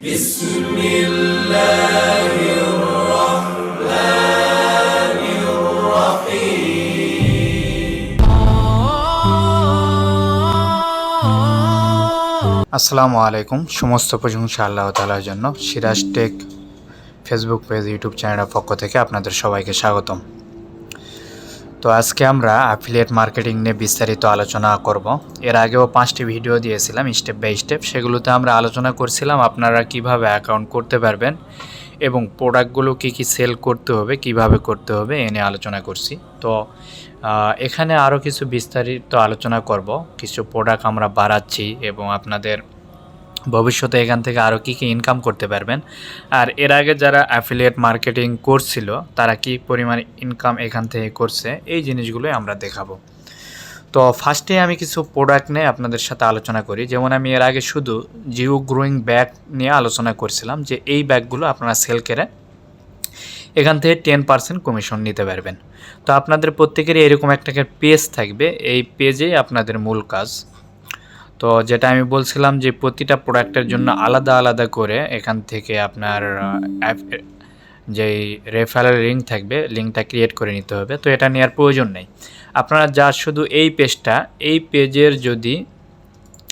بسم الله الرحمن الرحيم আসসালামু আলাইকুম সমস্ত প্রশংসা আল্লাহ তালার জন্য Siraj tech Facebook page YouTube চ্যানেলের পক্ষ থেকে আপনাদের সবাইকে স্বাগতম তো আজকে আমরা অ্যাফিলিয়েট মার্কেটিং নিয়ে বিস্তারিত আলোচনা করব। এর আগেও পাঁচটি ভিডিও দিয়েছিলাম স্টেপ বাই স্টেপ সেগুলোতে আমরা আলোচনা করছিলাম আপনারা কীভাবে অ্যাকাউন্ট করতে পারবেন এবং প্রোডাক্টগুলো কী কী সেল করতে হবে, কীভাবে করতে হবে, এ নিয়ে আলোচনা করছি। তো এখানে আরও কিছু বিস্তারিত আলোচনা করব। কিছু প্রোডাক্ট আমরা বাড়াচ্ছি এবং আপনাদের ভবিষ্যতে এখান থেকে আরও কী কী ইনকাম করতে পারবেন? আর এর আগে যারা অ্যাফিলিয়েট মার্কেটিং করছিল তারা কি পরিমাণ ইনকাম এখান থেকে করছে? এই জিনিসগুলোই আমরা দেখাবো। তো ফার্স্টে আমি কিছু প্রোডাক্ট নিয়ে আপনাদের সাথে আলোচনা করি। যেমন আমি এর আগে শুধু জিও গ্রোয়িং ব্যাগ নিয়ে আলোচনা করছিলাম যে এই ব্যাগগুলো আপনারা সেল করে এখান থেকে টেন পার্সেন্ট কমিশন নিতে পারবেন। তো আপনাদের প্রত্যেকেরই এরকম একটা পেজ থাকবে। এই পেজেই আপনাদের মূল কাজ। তো যেটা আমি বলছিলাম যে প্রতিটা প্রোডাক্টের জন্য আলাদা আলাদা করে এখান থেকে আপনার যেই রেফারেল লিঙ্ক থাকবে লিঙ্কটা ক্রিয়েট করে নিতে হবে। তো এটা নেওয়ার প্রয়োজন নেই। আপনারা যা শুধু এই পেজটা এই পেজের যদি,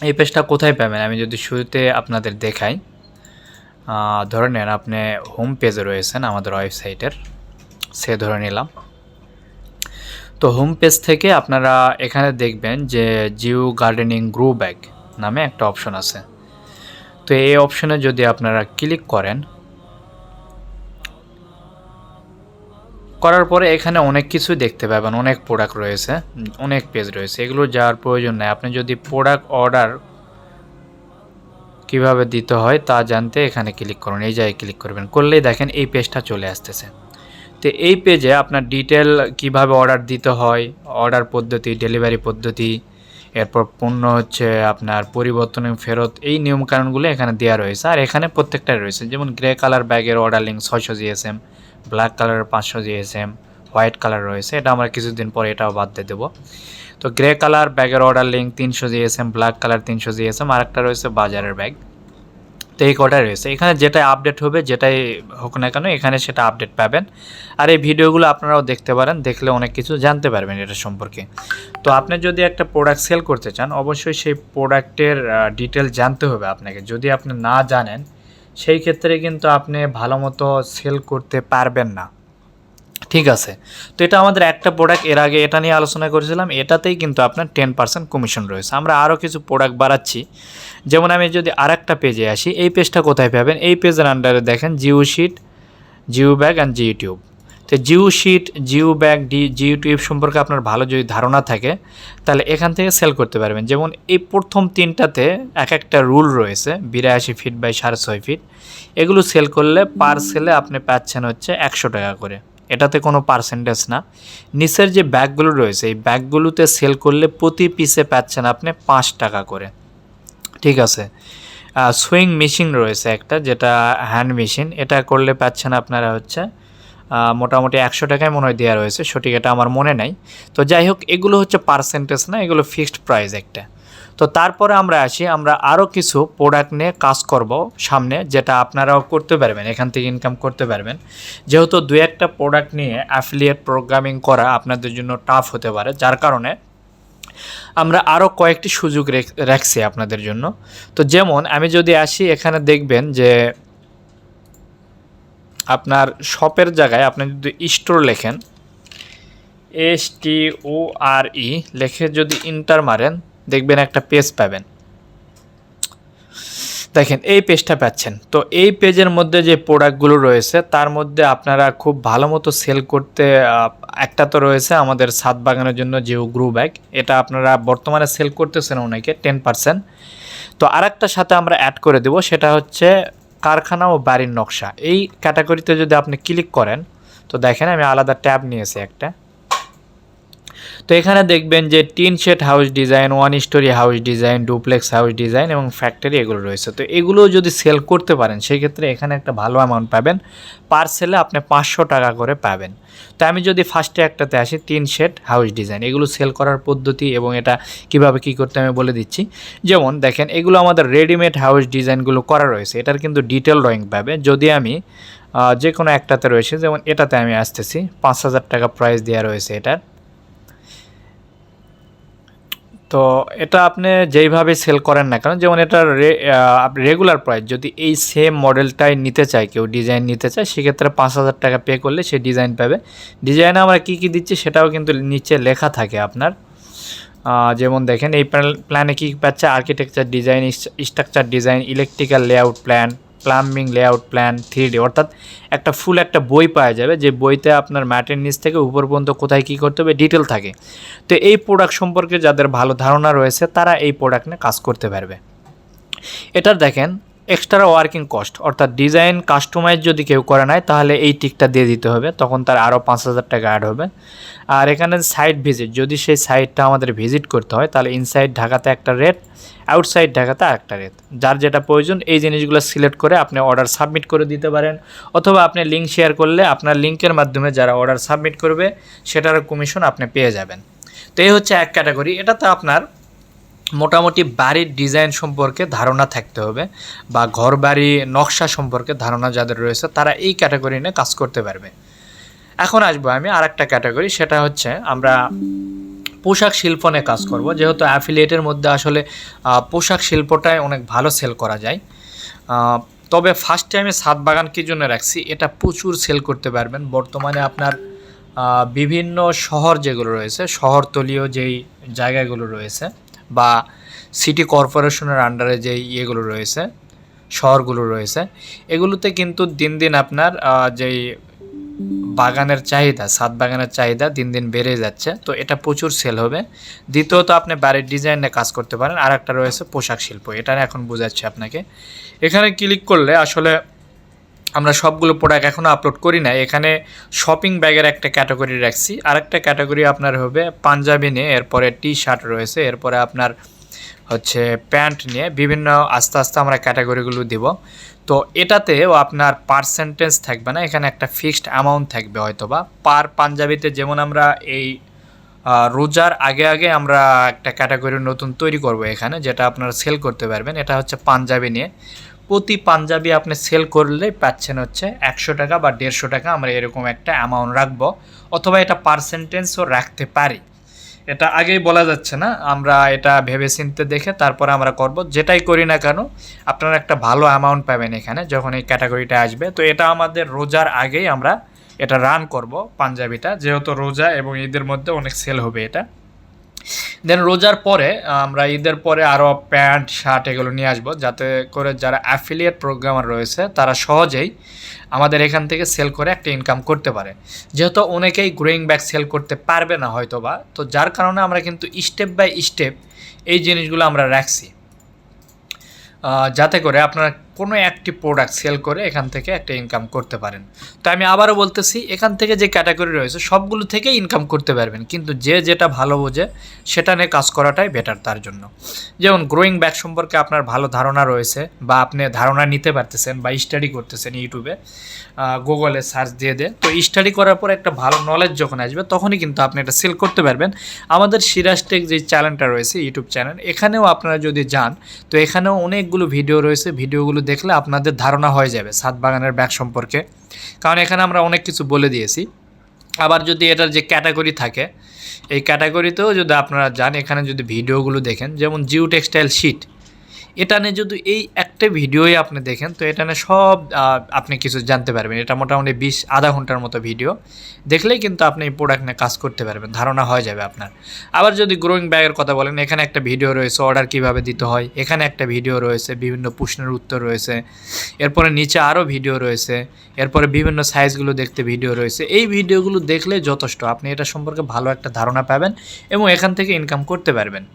এই পেজটা কোথায় পাবেন? আমি যদি শুরুতে আপনাদের দেখাই। ধরে নেন আপনি হোম পেজে রয়েছেন আমাদের ওয়েবসাইটের সে ধরে নিলাম। তো হোম পেজ থেকে আপনারা এখানে দেখবেন যে জিও গার্ডেনিং গ্রো ব্যাগ নামে একটা অপশন আছে। তো এই অপশনে যদি আপনারা ক্লিক করেন, করার পরে এখানে অনেক কিছু দেখতে পাবেন, অনেক প্রোডাক্ট রয়েছে, অনেক পেজ রয়েছে। এগুলো যাওয়ার প্রয়োজন নেই। আপনি যদি প্রোডাক্ট অর্ডার কীভাবে দিতে হয় তা জানতে এখানে ক্লিক করুন। এই জায়গায় ক্লিক করবেন। করলেই দেখেন এই পেজটা চলে আসতেছে। তো এই পেজে আপনার ডিটেল কীভাবে অর্ডার দিতে হয় অর্ডার পদ্ধতি ডেলিভারি পদ্ধতি, এরপর পণ্য হচ্ছে আপনার পরিবর্তন ফেরত, এই নিয়মকানুনগুলো এখানে দেওয়া রয়েছে। আর এখানে প্রত্যেকটাই রয়েছে, যেমন গ্রে কালার ব্যাগের অর্ডার লিঙ্ক ছয়শো জিএসএম ব্ল্যাক কালারের পাঁচশো জিএসএম হোয়াইট কালার রয়েছে, এটা আমরা কিছুদিন পরে এটাও বাদ দিয়ে দেবো। তো গ্রে কালার ব্যাগের অর্ডার লিঙ্ক তিনশো জিএসএম ব্ল্যাক কালার তিনশো জিএসএম আর একটা রয়েছে বাজারের ব্যাগ তো এই কটাই রয়েছে। এখানে যেটাই আপডেট হবে, যেটাই হোক না কেন, এখানে সেটা আপডেট পাবেন। আর এই ভিডিওগুলো আপনারাও দেখতে পারেন, দেখলে অনেক কিছু জানতে পারবেন এটা সম্পর্কে। তো আপনি যদি একটা প্রোডাক্ট সেল করতে চান, অবশ্যই সেই প্রোডাক্টের ডিটেল জানতে হবে আপনাকে। যদি আপনি না জানেন, সেই ক্ষেত্রে কিন্তু আপনি ভালো মতো সেল করতে পারবেন না। ঠিক আছে? তো এটা আমাদের একটা প্রোডাক্টের আগে এটা নিয়ে আলোচনা করেছিলাম, এটাতেই কিন্তু আপনার টেন পার্সেন্ট কমিশন রয়েছে। আমরা আরও কিছু প্রোডাক্ট বাড়াচ্ছি। যেমন আমি যদি আর একটা পেজে আসি, এই পেজটা কোথায় পাবেন? এই পেজের আন্ডারে দেখেন geo sheet geo bag and geo tube তো geo sheet geo bag the geo tube সম্পর্কে আপনার ভালো যদি ধারণা থাকে, তাহলে এখান থেকে সেল করতে পারবেন। যেমন এই প্রথম তিনটাতে এক একটা রুল রয়েছে, বিরাশি ফিট বাই সাড়ে ছয় ফিট এগুলো সেল করলে পার সেলে আপনি পাচ্ছেন হচ্ছে একশো টাকা করে। এটাতে কোনো পার্সেন্টেজ না। নিচের যে ব্যাগগুলো রয়েছে, এই ব্যাগগুলোতে সেল করলে প্রতি পিসে পাচ্ছেন আপনি পাঁচ টাকা করে। ঠিক আছে। সুইং মেশিন রয়েছে একটা, যেটা হ্যান্ড মেশিন। এটা করলে পাচ্ছেন আপনারা হচ্ছে মোটামুটি একশো টাকায় মনে হয় দেওয়া রয়েছে, সঠিক এটা আমার মনে নাই। তো যাই হোক, এগুলো হচ্ছে পার্সেন্টেজ না, এগুলো ফিক্সড প্রাইস একটা। তো তারপরে আমরা আসি, আমরা আরও কিছু প্রোডাক্ট নিয়ে কাজ করব সামনে, যেটা আপনারাও করতে পারবেন, এখান থেকে ইনকাম করতে পারবেন। যেহেতু দু একটা প্রোডাক্ট নিয়ে অ্যাফিলিয়েট প্রোগ্রামিং করা আপনাদের জন্য টাফ হতে পারে, যার কারণে আমরা আরও কয়েকটি সুযোগ রেখ- রাখছি আপনাদের জন্য। তো যেমন, আমি যদি আসি, এখানে দেখবেন যে আপনার শপের জায়গায় আপনি যদি স্টোর লেখেন, এস টি ও আর ই লেখে যদি ইন্টার মারেন, দেখবেন একটা পেজ পাবেন। দেখেন, এই পেজটা পাচ্ছেন। তো এই পেজের মধ্যে যে প্রোডাক্টগুলো রয়েছে, তার মধ্যে আপনারা খুব ভালো মতো সেল করতে একটা তো রয়েছে আমাদের সাত বাগানের জন্য যে গ্রু ব্যাগ, এটা আপনারা বর্তমানে সেল করতেছেন অনেকে টেন পার্সেন্ট। তো আরেকটার সাথে আমরা অ্যাড করে দেব, সেটা হচ্ছে কারখানা ও বাড়ির নকশা। এই ক্যাটাগরিতে যদি আপনি ক্লিক করেন, তো দেখেন আমি আলাদা ট্যাব নিয়েছি একটা। তো এখানে দেখবেন যে tin shed house design one storey house design duplex house design এবং ফ্যাক্টরি এগুলো রয়েছে। তো এগুলো যদি সেল করতে পারেন, সেক্ষেত্রে এখানে একটা ভালো অ্যামাউন্ট পাবেন। পার সেলে আপনি পাঁচশো টাকা করে পাবেন। তো আমি যদি ফার্স্টে একটাতে আসি তিন শেড হাউস ডিজাইন এগুলো সেল করার পদ্ধতি এবং এটা কীভাবে কি করতে আমি বলে দিচ্ছি। যেমন দেখেন, এগুলো আমাদের রেডিমেড হাউস ডিজাইনগুলো করা রয়েছে। এটার কিন্তু ডিটেল ড্রয়িং পাবে। যদি আমি যে কোনো একটাতে রয়েছে, যেমন এটাতে আমি আসতেছি, পাঁচ হাজার টাকা প্রাইস দেওয়া রয়েছে এটার। তো এটা আপনি যেইভাবে সেল করেন না কেন, যেমন এটা রেগুলার প্রাইস যদি এই সেম মডেলটাই নিতে চায় কেউ ডিজাইন নিতে চায়, সেক্ষেত্রে পাঁচ হাজার টাকা পে করলে সে ডিজাইন পাবে। ডিজাইনে আমরা কী কী দিচ্ছি সেটাও কিন্তু নিচে লেখা থাকে আপনার। যেমন দেখেন, এই প্ল্যানে কী পাচ্ছে? Architecture design structure design electrical layout plan plumbing layout plan three D অর্থাৎ একটা ফুল একটা বই পাওয়া যাবে, যে বইতে আপনার ম্যাটের নিচ থেকে উপর পর্যন্ত কোথায় কী করতে হবে ডিটেল থাকে। তো এই প্রোডাক্ট সম্পর্কে যাদের ভালো ধারণা রয়েছে, তারা এই প্রোডাক্ট নিয়ে কাজ করতে পারবে। এটার দেখেন এক্সট্রা ওয়ার্কিং কস্ট অর্থাৎ ডিজাইন কাস্টমাইজ যদি কেউ করে নেয়, তাহলে এই টিকটা দিয়ে দিতে হবে, তখন তার আরও পাঁচ হাজার টাকা অ্যাড হবে। আর এখানে সাইট ভিজিট যদি সেই সাইটটা আমাদের ভিজিট করতে হয়, তাহলে ইনসাইড ঢাকাতে একটা রেট আউটসাইড ঢাকাতে একটা রেট যার যেটা প্রয়োজন, এই জিনিসগুলো সিলেক্ট করে আপনি অর্ডার সাবমিট করে দিতে পারেন, অথবা আপনি লিঙ্ক শেয়ার করলে আপনার লিঙ্কের মাধ্যমে যারা অর্ডার সাবমিট করবে সেটার কমিশন আপনি পেয়ে যাবেন। তো এই হচ্ছে এক ক্যাটাগরি এটা তো আপনার মোটামুটি বাড়ির ডিজাইন সম্পর্কে ধারণা থাকতে হবে বা ঘর বাড়ি নকশা সম্পর্কে ধারণা যাদের রয়েছে, তারা এই ক্যাটাগরি নিয়ে কাজ করতে পারবে। এখন আসব আমি আর একটা ক্যাটাগরি সেটা হচ্ছে আমরা পোশাক শিল্প নিয়ে কাজ করব। যেহেতু অ্যাফিলিয়েটের মধ্যে আসলে পোশাক শিল্পটাই অনেক ভালো সেল করা যায়। তবে ফার্স্টে আমি সাত বাগান কি জন্য রাখছি, এটা প্রচুর সেল করতে পারবেন। বর্তমানে আপনার বিভিন্ন শহর যেগুলো রয়েছে, শহরতলীয় যেই জায়গাগুলো রয়েছে বা সিটি কর্পোরেশনের আন্ডারে যেই ইয়েগুলো রয়েছে, শহরগুলো রয়েছে, এগুলোতে কিন্তু দিন দিন আপনার যেই বাগানের চাহিদা, সাত বাগানের চাহিদা দিন দিন বেড়ে যাচ্ছে, তো এটা প্রচুর সেল হবে। দ্বিতীয়ত আপনি বাড়ির ডিজাইনে কাজ করতে পারেন আর একটা রয়েছে পোশাক শিল্প, এটা এখন বোঝাচ্ছি আপনাকে। এখানে ক্লিক করলে আসলে আমরা সবগুলো প্রোডাক্ট এখনও আপলোড করি না এখানে শপিং ব্যাগের একটা ক্যাটাগরি রাখছি। আরেকটা ক্যাটাগরি আপনার হবে পাঞ্জাবি নিয়ে, এরপরে টি শার্ট রয়েছে, এরপরে আপনার হচ্ছে প্যান্ট নিয়ে, বিভিন্ন আস্তে আস্তে আমরা ক্যাটাগরিগুলো দিব। তো এটাতেও আপনার পার্সেন্টেজ থাকবে না, এখানে একটা ফিক্সড অ্যামাউন্ট থাকবে হয়তো বা পার পাঞ্জাবিতে যেমন আমরা এই রোজার আগে আগে আমরা একটা ক্যাটাগরি নতুন তৈরি করব এখানে, যেটা আপনারা সেল করতে পারবেন। এটা হচ্ছে পাঞ্জাবি নিয়ে। প্রতি পাঞ্জাবি আপনি সেল করলে পাচ্ছেন হচ্ছে একশো টাকা বা দেড়শো টাকা। আমরা এরকম একটা অ্যামাউন্ট রাখব, অথবা এটা পার্সেন্টেজও রাখতে পারি। এটা আগেই বলা যাচ্ছে না, আমরা এটা ভেবে চিনতে দেখে তারপরে আমরা করব। যেটাই করি না কেন, আপনারা একটা ভালো অ্যামাউন্ট পাবেন এখানে যখন এই ক্যাটাগরিটা আসবে। তো এটা আমাদের রোজার আগেই আমরা এটা রান করব পাঞ্জাবিটা, যেহেতু রোজা এবং ঈদের মধ্যে অনেক সেল হবে এটা। দেন রোজার পরে, আমরা ঈদের পরে আরও প্যান্ট, শার্ট এগুলো নিয়ে আসব। যাতে করে যারা অ্যাফিলিয়েট প্রোগ্রামার রয়েছে, তারা সহজেই আমাদের এখান থেকে সেল করে একটা ইনকাম করতে পারে। যেহেতু অনেকেই গ্রোয়িং ব্যাগ সেল করতে পারবে না হয়তো বা তো যার কারণে আমরা কিন্তু স্টেপ বাই স্টেপ এই জিনিসগুলো আমরা রাখছি। যাতে করে আপনারা কোনো একটি প্রোডাক্ট সেল করে এখান থেকে একটা ইনকাম করতে পারেন। তো আমি আবারও বলতেছি, এখান থেকে যে ক্যাটাগরি রয়েছে, সবগুলো থেকে ইনকাম করতে পারবেন। কিন্তু যে যেটা ভালো বোঝে, সেটা নিয়ে কাজ করাটাই বেটার তার জন্য। যেমন গ্রোয়িং ব্যাগ সম্পর্কে আপনার ভালো ধারণা রয়েছে, বা আপনি ধারণা নিতে পারতেছেন, বা স্টাডি করতেছেন ইউটিউবে গুগলে সার্চ দিয়ে দিয়ে, তো স্টাডি করার পর একটা ভালো নলেজ যখন আসবে, তখনই কিন্তু আপনি এটা সেল করতে পারবেন। আমাদের সিরাজ টেক যে চ্যানেলটা রয়েছে ইউটিউব চ্যানেল এখানেও আপনারা যদি যান, তো এখানেও অনেকগুলো ভিডিও রয়েছে। ভিডিওগুলো দেখলে আপনাদের ধারণা হয়ে যাবে সাত বাগানের ব্যাগ সম্পর্কে। কারণ এখানে আমরা অনেক কিছু বলে দিয়েছি। আবার যদি এটার যে ক্যাটাগরি থাকে, এই ক্যাটাগরিতেও যদি আপনারা যান, এখানে যদি ভিডিওগুলো দেখেন, যেমন জিও টেক্সটাইল শিট। এটা নিয়ে যদি এই একটা ভিডিওই আপনি দেখেন, তো এটা নিয়ে সব আপনি কিছু জানতে পারবেন। এটা মোটামুটি বিশ, আধা ঘণ্টার মতো ভিডিও। দেখলেই কিন্তু আপনি এই প্রোডাক্ট নিয়ে কাজ করতে পারবেন, ধারণা হয়ে যাবে আপনার। আবার যদি গ্রোয়িং ব্যাগের কথা বলেন, এখানে একটা ভিডিও রয়েছে অর্ডার কীভাবে দিতে হয়, এখানে একটা ভিডিও রয়েছে, বিভিন্ন প্রশ্নের উত্তর রয়েছে। এরপরে নিচে আরও ভিডিও রয়েছে, এরপরে বিভিন্ন সাইজগুলো দেখতে ভিডিও রয়েছে। এই ভিডিওগুলো দেখলে যথেষ্ট, আপনি এটা সম্পর্কে ভালো একটা ধারণা পাবেন এবং এখান থেকে ইনকাম করতে পারবেন।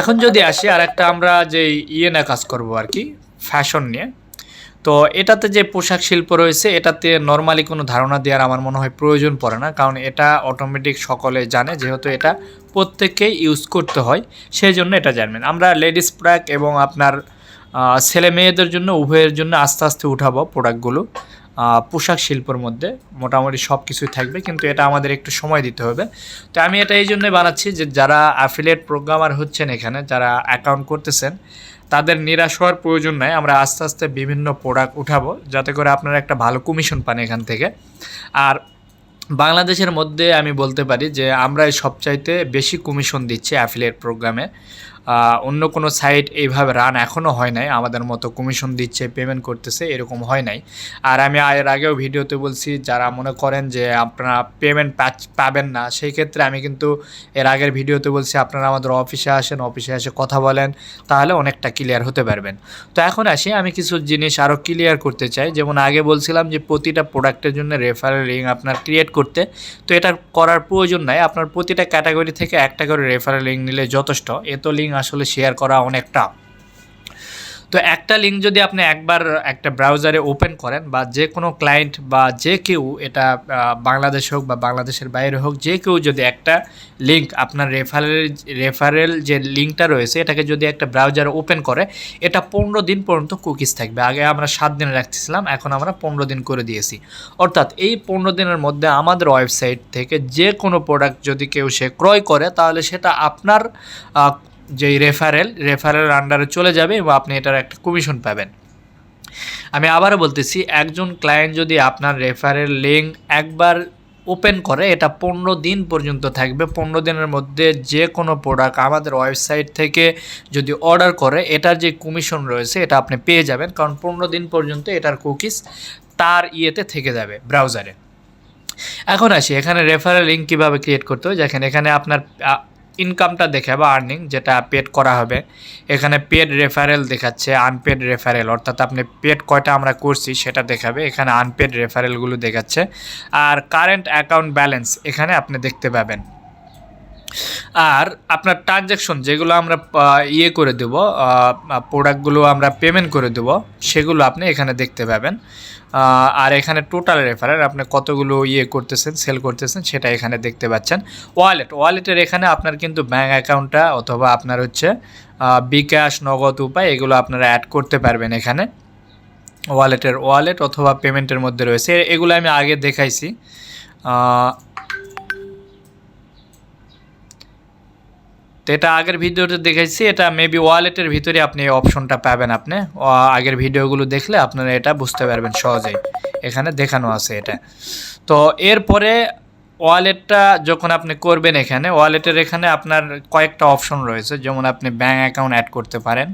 এখন যদি আসি আর একটা আমরা যে ইয়ে না কাজ করব আর কি ফ্যাশন নিয়ে। তো এটাতে যে পোশাক শিল্প রয়েছে, এটাতে নর্মালি কোনো ধারণা দেওয়ার আমার মনে হয় প্রয়োজন পড়ে না, কারণ এটা অটোমেটিক সকলে জানে, যেহেতু এটা প্রত্যেককেই ইউজ করতে হয় সেই জন্য এটা জানবেন। আমরা লেডিস প্রোডাক্ট এবং আপনার ছেলে মেয়েদের জন্য, উভয়ের জন্য আস্তে আস্তে উঠাবো প্রোডাক্টগুলো পোশাক শিল্পের মধ্যে মোটামুটি সব কিছুই থাকবে, কিন্তু এটা আমাদের একটু সময় দিতে হবে। তো আমি এটা এই জন্যই বানাচ্ছি যে যারা অ্যাফিলিয়েট প্রোগ্রামার হচ্ছেন এখানে, যারা অ্যাকাউন্ট করতেছেন, তাদের নিরাশ হওয়ার প্রয়োজন নাই। আমরা আস্তে আস্তে বিভিন্ন প্রোডাক্ট উঠাবো, যাতে করে আপনারা একটা ভালো কমিশন পান এখান থেকে। আর বাংলাদেশের মধ্যে আমি বলতে পারি যে আমরাই সবচাইতে বেশি কমিশন দিচ্ছি অ্যাফিলিয়েট প্রোগ্রামে অন্য কোনো সাইট এইভাবে রান এখনও হয় নাই। আমাদের মতো কমিশন দিচ্ছে পেমেন্ট করতেছে, এরকম হয় নাই। আর আমি এর আগেও ভিডিওতে বলছি, যারা মনে করেন যে আপনারা পেমেন্ট পাবেন না, সেই ক্ষেত্রে আমি কিন্তু এর আগের ভিডিওতে বলছি, আপনারা আমাদের অফিসে আসেন অফিসে এসে কথা বলেন, তাহলে অনেকটা ক্লিয়ার হতে পারবেন। তো এখন আসি, আমি কিছু জিনিস আরও ক্লিয়ার করতে চাই। যেমন আগে বলছিলাম যে প্রতিটা প্রোডাক্টের জন্য রেফারেল লিঙ্ক আপনার ক্রিয়েট করতে। তো এটা করার প্রয়োজন নাই, আপনার প্রতিটা ক্যাটাগরি থেকে একটা করে রেফারেল লিঙ্ক নিলে যথেষ্ট। এত লিঙ্ক আসলে শেয়ার করা অনেকটা। তো একটা লিঙ্ক যদি আপনি একবার একটা ব্রাউজারে ওপেন করেন বা যে কোনো ক্লায়েন্ট বা যে কেউ, এটা বাংলাদেশ হোক বা বাংলাদেশের বাইরে হোক, যে কেউ যদি একটা লিঙ্ক আপনার রেফারেল রেফারেল যে লিঙ্কটা রয়েছে, এটাকে যদি একটা ব্রাউজারে ওপেন করে, এটা পনেরো দিন পর্যন্ত কুকিজ থাকবে। আগে আমরা সাত দিন রাখতেছিলাম, এখন আমরা পনেরো দিন করে দিয়েছি। অর্থাৎ এই পনেরো দিনের মধ্যে আমাদের ওয়েবসাইট থেকে যে কোনো প্রোডাক্ট যদি কেউ সে ক্রয় করে, তাহলে সেটা আপনার যেই রেফারেল রেফারেল আন্ডারে চলে যাবে এবং আপনি এটার একটা কমিশন পাবেন। আমি আবারও বলতেছি, একজন ক্লায়েন্ট যদি আপনার রেফারেল লিঙ্ক একবার ওপেন করে, এটা পনেরো দিন পর্যন্ত থাকবে। পনেরো দিনের মধ্যে যে কোনো প্রোডাক্ট আমাদের ওয়েবসাইট থেকে যদি অর্ডার করে, এটার যে কমিশন রয়েছে, এটা আপনি পেয়ে যাবেন। কারণ পনেরো দিন পর্যন্ত এটার কুকিজ তার ইয়েতে থেকে যাবে ব্রাউজারে এখন আসি, এখানে রেফারেল লিঙ্ক কীভাবে ক্রিয়েট করতে হয়? দেখেন, এখানে আপনার ইনকামটা বা আর্নিং যেটা পেড করা হবে, এখানে পেড রেফারেল দেখাচ্ছে আনপেড রেফারেল অর্থাৎ আপনি পেড কয়টা আমরা করছি সেটা দেখাবে, এখানে আনপেড রেফারেলগুলো দেখাচ্ছে। আর কারেন্ট অ্যাকাউন্ট ব্যালেন্স এখানে আপনি দেখতে পাবেন। আর আপনার ট্রানজ্যাকশন যেগুলো আমরা ইয়ে করে দেবো প্রোডাক্টগুলো আমরা পেমেন্ট করে দেবো, সেগুলো আপনি এখানে দেখতে পাবেন। আর এখানে টোটাল রেফারেল আপনি কতগুলো ইয়ে করতেছেন সেল করতেছেন, সেটা এখানে দেখতে পাচ্ছেন। ওয়ালেট ওয়ালেটের এখানে আপনার কিন্তু ব্যাঙ্ক অ্যাকাউন্টটা অথবা আপনার হচ্ছে বিকাশ, নগদ উপায় এগুলো আপনারা অ্যাড করতে পারবেন এখানে। ওয়ালেটের ওয়ালেট অথবা পেমেন্টের মধ্যে রয়েছে। এগুলো আমি আগে দেখাইছি। তো এটা আগের ভিডিওতে দেখেছি এটা মেবি ওয়ালেটের ভিতরে আপনি এই অপশনটা পাবেন আপনি। আগের ভিডিওগুলো দেখলে আপনারা এটা বুঝতে পারবেন সহজেই। এখানে দেখানো আছে এটা। তো এরপরে ওয়ালেটটা যখন আপনি করবেন এখানে ওয়ালেটের এখানে আপনার কয়েকটা অপশন রয়েছে, যেমন আপনি ব্যাঙ্ক অ্যাকাউন্ট অ্যাড করতে পারেন।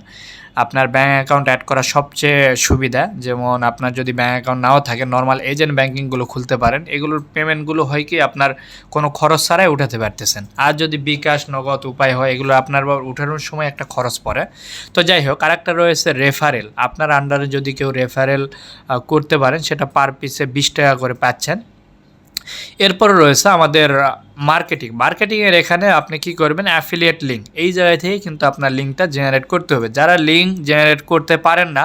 আপনার ব্যাঙ্ক অ্যাকাউন্ট অ্যাড করা সবচেয়ে সুবিধা। যেমন আপনার যদি ব্যাঙ্ক অ্যাকাউন্ট নাও থাকে নর্মাল এজেন্ট ব্যাঙ্কিংগুলো খুলতে পারেন। এগুলোর পেমেন্টগুলো হয় কি, আপনার কোনো খরচ ছাড়াই উঠাতে পারতেছেন। আর যদি বিকাশ, নগদ উপায় হয়, এগুলো আপনার উঠানোর সময় একটা খরচ পড়ে। তো যাই হোক, আরেকটা রয়েছে রেফারেল আপনার আন্ডারে যদি কেউ রেফারেল করতে পারেন, সেটা পার পিসে বিশ টাকা করে পাচ্ছেন। এরপরে রয়েছে আমাদের মার্কেটিং মার্কেটিংয়ের এখানে আপনি কি করবেন? অ্যাফিলিয়েট লিঙ্ক এই জায়গা থেকে কিন্তু আপনার লিঙ্কটা জেনারেট করতে হবে। যারা লিঙ্ক জেনারেট করতে পারেন না,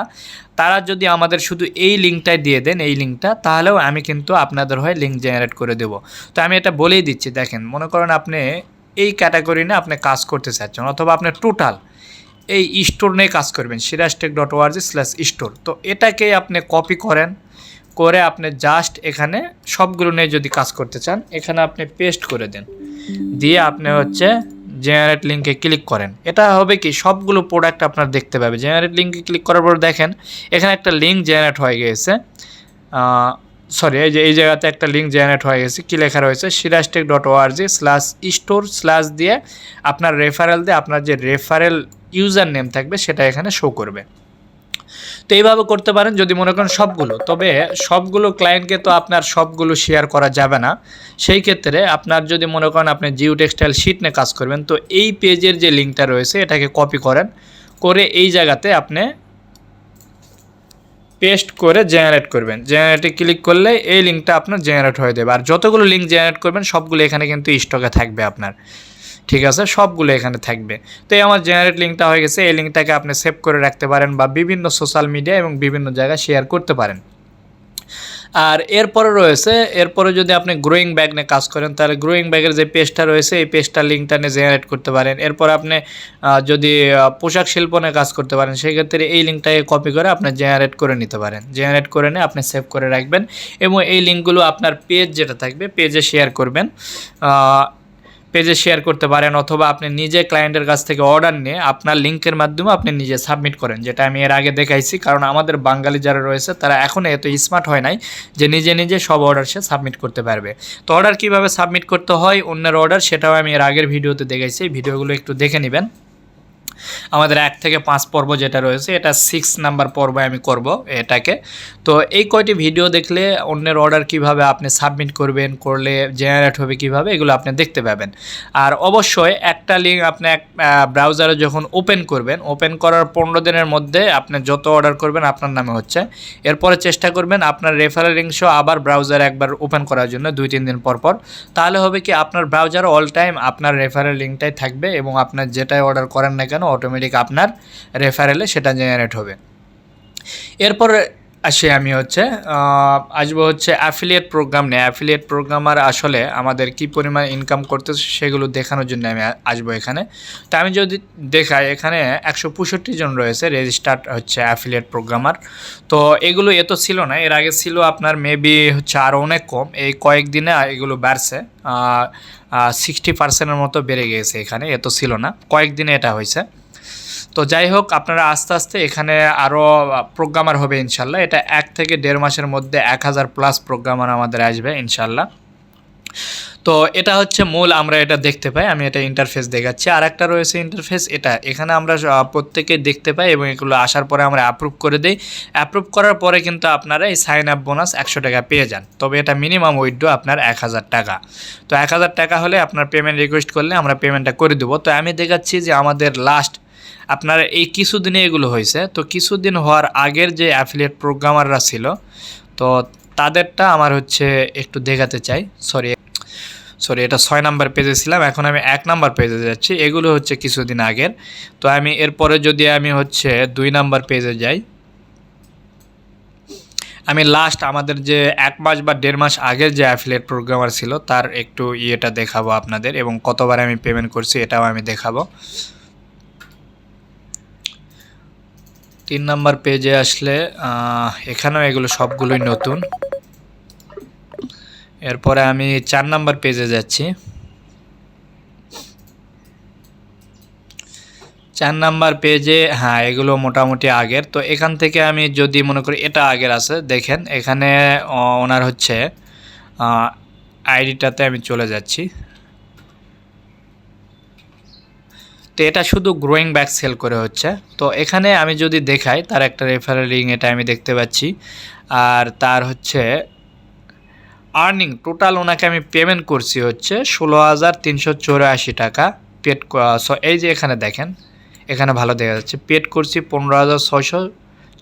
তারা যদি আমাদের শুধু এই লিঙ্কটাই দিয়ে দেন, এই লিঙ্কটা তাহলেও আমি কিন্তু আপনাদের হয়ে লিঙ্ক জেনারেট করে দেবো। তো আমি এটা বলেই দিচ্ছি, দেখেন, মনে করেন আপনি এই ক্যাটাগরি নিয়ে আপনি কাজ করতে চাচ্ছেন, অথবা আপনি টোটাল এই স্টোর নিয়ে কাজ করবেন, Siraj Tech dot org slash store তো এটাকেই আপনি কপি করেন করে আপনি জাস্ট এখানে সবগুলো নিয়ে যদি কাজ করতে চান, এখানে আপনি পেস্ট করে দেন। দিয়ে আপনি হচ্ছে জেনারেট লিঙ্কে ক্লিক করেন। এটা হবে কি, সবগুলো প্রোডাক্ট আপনার দেখতে পাবে। জেনারেট লিঙ্কে ক্লিক করার পর দেখেন, এখানে একটা লিঙ্ক জেনারেট হয়ে গিয়েছে সরি এই যে, এই জায়গাতে একটা লিঙ্ক জেনারেট হয়ে গেছে। কী লেখা রয়েছে? Siraj Tech dot ORG slash store slash দিয়ে আপনার রেফারেল দিয়ে আপনার যে রেফারেল ইউজার নেম থাকবে, সেটা এখানে শো করবে। তো এইভাবে করতে পারেন যদি মনে করেন সবগুলো। তবে সবগুলো ক্লায়েন্টকে তো আপনার সবগুলো শেয়ার করা যাবে না। সেই ক্ষেত্রে আপনার যদি মনে করেন আপনি জিও টেক্সটাইল শিট নিয়ে কাজ করবেন, তো এই পেজের যে লিঙ্কটা রয়েছে, এটাকে কপি করেন। করে এই জায়গাতে আপনি পেস্ট করে জেনারেট করবেন। জেনারেটে ক্লিক করলে এই লিঙ্কটা আপনার জেনারেট হয়ে যাবে। আর যতগুলো লিঙ্ক জেনারেট করবেন, সবগুলো এখানে কিন্তু স্টকে থাকবে আপনার। ঠিক আছে? সবগুলো এখানে থাকবে। তো এই আমার জেনারেট লিঙ্কটা হয়ে গেছে। এই লিঙ্কটাকে আপনি সেভ করে রাখতে পারেন বা বিভিন্ন সোশ্যাল মিডিয়া এবং বিভিন্ন জায়গায় শেয়ার করতে পারেন। আর এরপরে রয়েছে, এরপরে যদি আপনি গ্রোয়িং ব্যাগ নিয়ে কাজ করেন, তাহলে গ্রোয়িং ব্যাগের যে পেজটা রয়েছে, এই পেজটা লিঙ্কটা নিয়ে জেনারেট করতে পারেন। এরপর আপনি যদি পোশাক শিল্প নিয়ে কাজ করতে পারেন, সেক্ষেত্রে এই লিঙ্কটাকে কপি করে আপনি জেনারেট করে নিতে পারেন। জেনারেট করে নিয়ে আপনি সেভ করে রাখবেন এবং এই লিঙ্কগুলো আপনার পেজ যেটা থাকবে পেজে শেয়ার করবেন। পেজে শেয়ার করতে পারেন অথবা আপনি নিজে ক্লায়েন্টের কাছ থেকে অর্ডার নিয়ে আপনার লিঙ্কের মাধ্যমে আপনি নিজে সাবমিট করেন, যেটা আমি এর আগে দেখাইছি। কারণ আমাদের বাঙালি যারা রয়েছে, তারা এখন এত স্মার্ট হয় নাই যে নিজে নিজে সব অর্ডার সে সাবমিট করতে পারবে। তো অর্ডার কীভাবে সাবমিট করতে হয়, অন্যের অর্ডার সেটাও আমি এর আগের ভিডিওতে দেখাইছি। ভিডিওগুলো একটু দেখে নেবেন। আমাদের এক থেকে পাঁচ পর্ব যেটা রয়েছে, এটা সিক্স নাম্বার পর্বে আমি করব এটাকে। তো এই কয়টি ভিডিও দেখলে অন্যের অর্ডার কীভাবে আপনি সাবমিট করবেন, করলে জেনারেট হবে কীভাবে, এগুলো আপনি দেখতে পাবেন। আর অবশ্যই একটা লিঙ্ক আপনি এক ব্রাউজারে যখন ওপেন করবেন ওপেন করার পনেরো দিনের মধ্যে আপনি যত অর্ডার করবেন আপনার নামে হচ্ছে। এরপরে চেষ্টা করবেন আপনার রেফারেল লিঙ্ক সহ আবার ব্রাউজারে একবার ওপেন করার জন্য দুই, তিন দিন পর পর। তাহলে হবে কি আপনার ব্রাউজার অল টাইম আপনার রেফারেল লিঙ্কটাই থাকবে এবং আপনার যেটাই অর্ডার করেন না কেন অটোমেটিক আপনার রেফারেলে সেটা জেনারেট হবে। এরপর আসি আমি হচ্ছে আসব হচ্ছে অ্যাফিলিয়েট প্রোগ্রাম নিয়ে। অ্যাফিলিয়েট প্রোগ্রামার আসলে আমাদের কি পরিমাণ ইনকাম করতেছে সেগুলো দেখানোর জন্য আমি আসব এখানে। তো আমি যদি দেখাই, এখানে একশো পঁয়ষট্টি জন রয়েছে রেজিস্টার্ড হচ্ছে অ্যাফিলিয়েট প্রোগ্রামার তো এগুলো এত ছিল না, এর আগে ছিল আপনার মেবি হচ্ছে আরও অনেক কম। এই কয়েকদিনে এগুলো বাড়ছে সিক্সটি পার্সেন্টের মতো বেড়ে গিয়েছে এখানে এত ছিল না। কয়েকদিনে এটা হয়েছে। তো যাই হোক আপনারা আস্তে আস্তে এখানে আরও প্রোগ্রামার হবে ইনশাল্লাহ। এটা এক থেকে দেড় মাসের মধ্যে এক হাজার প্লাস প্রোগ্রামার আমাদের আসবে ইনশাল্লাহ। তো এটা হচ্ছে মূল, আমরা এটা দেখতে পাই, আমি এটা ইন্টারফেস দেখাচ্ছি। আর একটা রয়েছে ইন্টারফেস এটা। এখানে আমরা প্রত্যেকেই দেখতে পাই এবং এগুলো আসার পরে আমরা অ্যাপ্রুভ করে দিই। অ্যাপ্রুভ করার পরে কিন্তু আপনারা এই সাইন আপ বোনাস একশো টাকা পেয়ে যান। তবে এটা মিনিমাম উইথড্র আপনার এক হাজার টাকা। তো এক হাজার টাকা হলে আপনার পেমেন্ট রিকোয়েস্ট করলে আমরা পেমেন্টটা করে দেবো। তো আমি দেখাচ্ছি যে আমাদের লাস্ট আপনার এই কিছুদিনে এগুলো হয়েছে। তো কিছুদিন হওয়ার আগের যে অ্যাফিলিয়েট প্রোগ্রামাররা ছিল, তো তাদেরটা আমার হচ্ছে একটু দেখাতে চাই। সরি সরি এটা ছয় নাম্বার পেজে ছিলাম, এখন আমি এক নাম্বার পেজে যাচ্ছি। এগুলো হচ্ছে কিছুদিন আগের। তো আমি এরপরে যদি আমি হচ্ছে দুই নাম্বার পেজে যাই, আমি লাস্ট আমাদের যে এক মাস বা দেড় মাস আগের যে অ্যাফিলিয়েট প্রোগ্রামার ছিল, তার একটু ইয়েটা দেখাবো আপনাদের এবং কতবার আমি পেমেন্ট করছি এটাও আমি দেখাবো। তিন নাম্বার পেজে আসলে এখানেও এগুলো সবগুলোই নতুন। এরপরে আমি চার নাম্বার পেজে যাচ্ছি। চার নাম্বার পেজে হ্যাঁ এগুলো মোটামুটি আগের। তো এখান থেকে আমি যদি মনে করি এটা আগের আছে, দেখেন, এখানে ওনার হচ্ছে আইডিটাতে আমি চলে যাচ্ছি। তো এটা শুধু গ্রোয়িং ব্যাক সেল করে হচ্ছে। তো এখানে আমি যদি দেখাই, তার একটা রেফারেলিং এটা আমি দেখতে পাচ্ছি। আর তার হচ্ছে আর্নিং টোটাল ওনাকে আমি পেমেন্ট করছি হচ্ছে ষোলো হাজার তিনশো চৌরাশি টাকা। পেড এই যে এখানে দেখেন, এখানে ভালো দেখা যাচ্ছে। পেড করছি পনেরো হাজার ছয়শো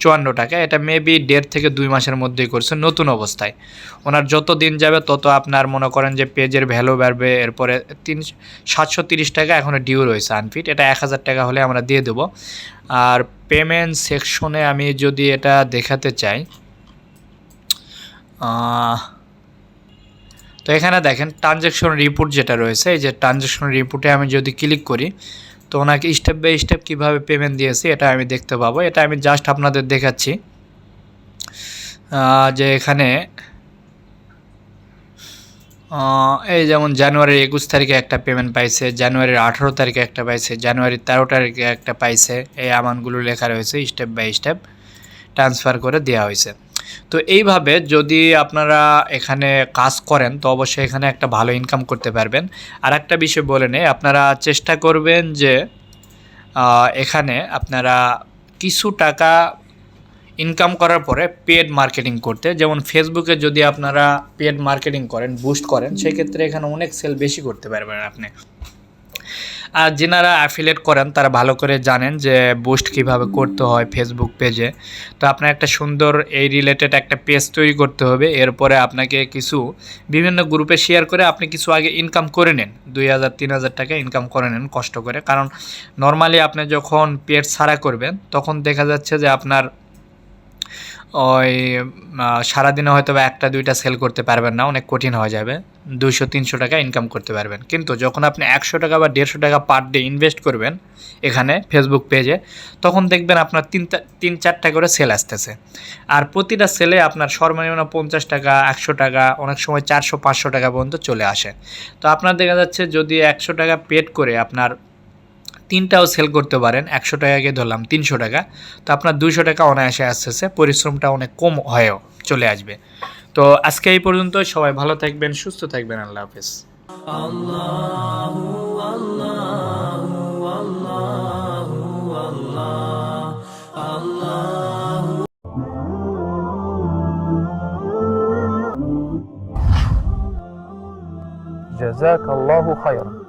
চুয়ান্ন টাকা। এটা মেবি দেড় থেকে দুই মাসের মধ্যেই করছে নতুন অবস্থায়। ওনার যত দিন যাবে তত আপনার মনে করেন যে পেজের ভ্যালু বাড়বে। এরপরে তিন সাতশো তিরিশ টাকা এখনও ডিউ রয়েছে আনফিট এটা এক হাজার টাকা হলে আমরা দিয়ে দেবো। আর পেমেন্ট সেকশনে আমি যদি এটা দেখাতে চাই তো এখানে দেখেন ট্রানজ্যাকশন রিপোর্ট যেটা রয়েছে, এই যে ট্রানজ্যাকশন রিপোর্টে আমি যদি ক্লিক করি তো ওনাকে স্টেপ বাই স্টেপ কীভাবে পেমেন্ট দিয়েছি, এটা আমি দেখতে পাবো। এটা আমি জাস্ট আপনাদের দেখাচ্ছি। যে এখানে এই যেমন জানুয়ারির একুশ তারিখে একটা পেমেন্ট পাইছে, জানুয়ারির আঠারো তারিখে একটা পাইছে, জানুয়ারির তেরো তারিখে একটা পাইছে, এই অ্যামাউন্টগুলো লেখা রয়েছে স্টেপ বাই স্টেপ ট্রান্সফার করে দেওয়া হয়েছে। তো এইভাবে যদি আপনারা এখানে কাজ করেন, তো অবশ্যই এখানে একটা ভালো ইনকাম করতে পারবেন। আর একটা বিষয় বলে নেই, আপনারা চেষ্টা করবেন যে এখানে আপনারা কিছু টাকা ইনকাম করার পরে পেড মার্কেটিং করতে। যেমন ফেসবুকে যদি আপনারা পেড মার্কেটিং করেন বুস্ট করেন, সেক্ষেত্রে এখানে অনেক সেল বেশি করতে পারবেন আপনি। আর যেনারা অ্যাফিলেট করেন, তারা ভালো করে জানেন যে বুস্ট কীভাবে করতে হয় ফেসবুক পেজে তো আপনার একটা সুন্দর এই রিলেটেড একটা পেজ তৈরি করতে হবে। এরপরে আপনাকে কিছু বিভিন্ন গ্রুপে শেয়ার করে আপনি কিছু আগে ইনকাম করে নেন। দুই হাজার, তিন হাজার টাকা ইনকাম করে নেন কষ্ট করে। কারণ নর্মালি আপনি যখন পেট ছাড়া করবেন, তখন দেখা যাচ্ছে যে আপনার ওই সারাদিনে হয়তো বা একটা, দুইটা সেল করতে পারবেন না, অনেক কঠিন হয়ে যাবে। দুশো তিনশো টাকা ইনকাম করতে পারবেন। কিন্তু যখন আপনি একশো টাকা বা দেড়শো টাকা পার ডে ইনভেস্ট করবেন এখানে ফেসবুক পেজে তখন দেখবেন আপনার তিন তিন, চারটা করে সেল আসতেছে। আর প্রতিটা সেলে আপনার সর্বনিম্ন পঞ্চাশ টাকা, একশো টাকা, অনেক সময় চারশো, পাঁচশো টাকা পর্যন্ত চলে আসে। তো আপনার দেখা যাচ্ছে যদি একশো টাকা পেড করে আপনার তিনটাও সেল করতে পারেন একশো টাকাকে ধরলাম তিনশো টাকা তো আপনার দুইশো টাকা অনায়াসে আসতেছে পরিশ্রমটা অনেক কম হয়েও চলে আসবে তো আজকে এই পর্যন্ত সবাই ভালো থাকবেন সুস্থ থাকবেন আল্লাহ হাফেজ جزاك الله خيرا